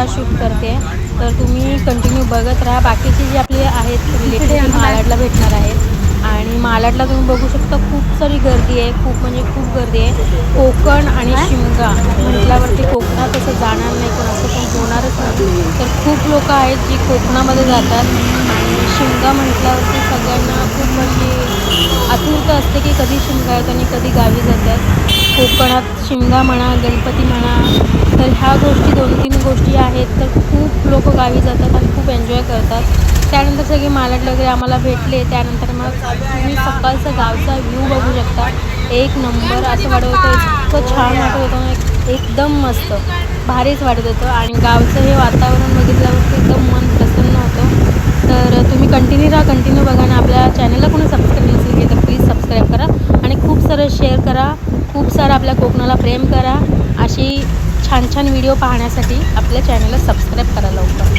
आता शूट करते. तर तुम्ही कंटिन्यू बघत राहा. बाकीचे जे आपले आहेत रिलेटेड मालाडला भेटणार आहेत. आणि मालाडला तुम्ही बघू शकता खूप सारी गर्दी आहे. खूप म्हणजे खूप गर्दी आहे. कोकण आणि शिमगा म्हटल्यावरती कोकणात असं जाणार नाही कोण असं पण होणारच नाही. तर खूप लोक आहेत जी कोकणामध्ये जातात. आणि शिमगा म्हटल्यावरती सगळ्यांना खूप अशी आतुरता असते की कधी शिमगा येतात आणि कधी गावी जातात. कोकणात शिमगा म्हणा गणपती म्हणा तर ह्या गोष्टी दोन तीन गोष्टी आहेत तर खूप लोक गावी जातात आणि खूप एन्जॉय करतात. त्यानंतर सगळे मालाड वगैरे आम्हाला भेटले त्यानंतर मग तुम्ही सकाळचा गावचा व्ह्यू बघू शकता. एक नंबर असं वाटत होतं इतकं छान वाटत होतं एकदम मस्त. भारीच वाटत होतं. आणि गावचं हे वातावरण बघितल्यावरती एकदम मन प्रसन्न होतं. तर तुम्ही कंटिन्यू राहा कंटिन्यू बघा आणि आपल्या चॅनलला कोणी सबस्क्राईब नसेल की तर प्लीज सबस्क्राईब करा. आणि खूप सारं शेअर करा. खूप सारं आपल्या कोकणाला प्रेम करा. अशी छान छान व्हिडिओ पाहण्यासाठी आपल्या चॅनलला सबस्क्राईब करा लवकर.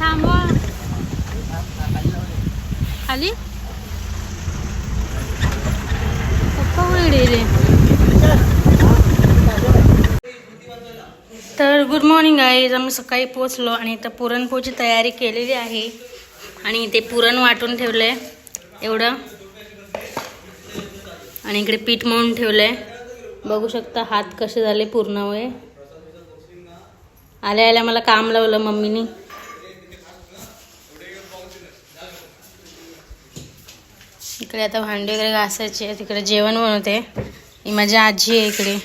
थांबवा. खाली? पप्पा वेगळे रे. तर गुड मॉर्निंग आहे आम्ही सकाळी पोचलो आणि इथं पुरणपोळीची तयारी केलेली आहे. आणि ते पुरण वाटून ठेवलं आहे एवढं. आणि इकडे पीठ मळून ठेवलं आहे बघू शकता हात कसे झाले पूर्ण वय. आल्या आल्या मला काम लावलं मम्मीनी. इकडे आता भांडी वगैरे घासायचे तिकडे जेवण बनवते. ही माझी आजी आहे इकडे.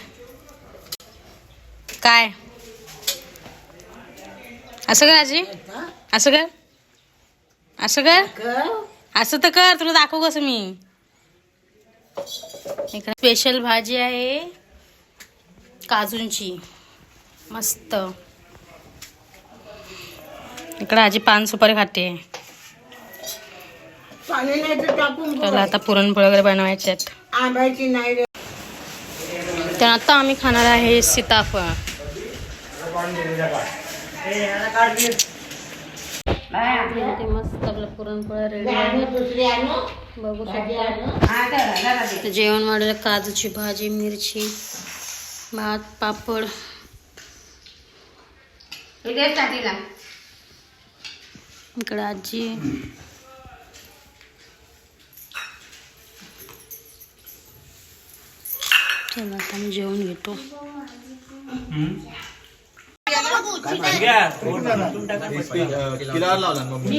काय? असं कर आजी? असं कर असं कर असं तर कर तुला दाखवू कसं मी. इकडे स्पेशल भाजी आहे. काजूंची. मस्त. इकडे आजी पान सुपारी खाते. त्याला आता पुरणपोळी वगैरे बनवायचे आहेत. नाही तर आता आम्ही खाणार आहे सीताफळ. मस्त आपलं पुरणपोळ्या रेडी आहे. दुसरी आणू. बघू शकता. जेवण वाढलं काजूची भाजी मिरची भात पापड. इकडे आजी. चला आता मी जेवण घेतो. किलावर लावला मम्मी.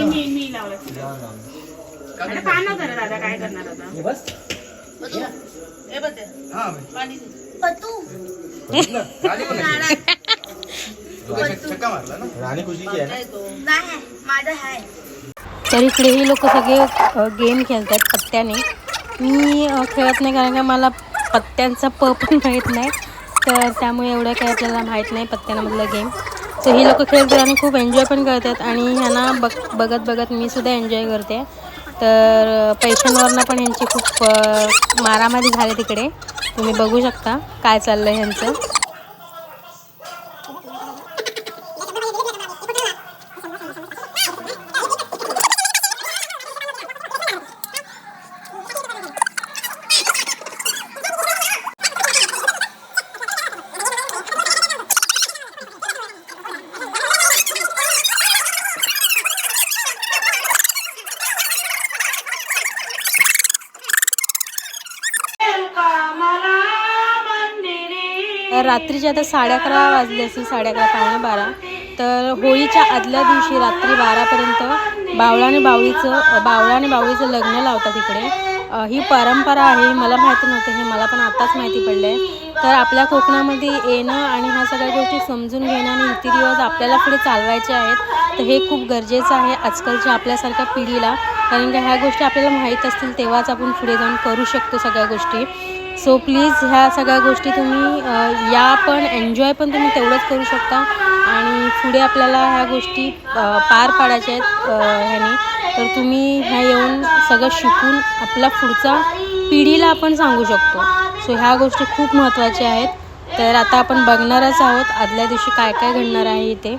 छक्का मारला ना? राणी खुशीची आहे ना? तर इकडे ही लोक सगळे गेम खेळतात पत्त्याने. मी अ, खेळत नाही कारण का मला पत्त्यांचा प पण माहीत नाही. तर त्यामुळे एवढं काही आपल्याला माहीत नाही पत्त्यांमधलं गेम तर ही लोक खेळतात आणि खूप एन्जॉय पण करतात आणि ह्यांना बघ बघत बघत मी सुद्धा एन्जॉय करते. तर पैशांवरनं पण ह्यांची खूप मारामारी झाली तिकडे. तुम्ही बघू शकता काय चाललं आहे ह्यांचं. तर रात्रीचे आता साडे अकरा वाजले असतील साडे अकरा पावणे बारा. तर होळीच्या आदल्या दिवशी रात्री बारापर्यंत बावळाने बावळीचं अ, बावळा आणि बावळीचं लग्न लावतात इकडे. ही परंपरा आहे मला माहिती नव्हतं हे मला पण आत्ताच माहिती पडलं आहे तर आपल्या कोकणामध्ये येणं आणि ह्या सगळ्या गोष्टी समजून घेणं आणि रीतिरिवाज आपल्याला पुढे चालवायचे आहेत तर हे खूप गरजेचं आहे आजकालच्या आपल्यासारख्या पिढीला. कारण की ह्या गोष्टी आपल्याला माहीत असतील तेव्हाच आपण पुढे जाऊन करू शकतो सगळ्या गोष्टी. सो प्लीज ह्या सगळ्या गोष्टी तुम्ही या पण एन्जॉय पण तुम्ही तेवढंच करू शकता. आणि पुढे आपल्याला ह्या गोष्टी पार पाडायच्या आहेत ह्याने. तर तुम्ही ह्या येऊन सगळं शिकून आपला पुढचा पिढीला आपण सांगू शकतो. सो ह्या गोष्टी खूप महत्त्वाच्या आहेत. तर आता आपण बघणारच आहोत आदल्या दिवशी काय काय घडणार आहे इथे.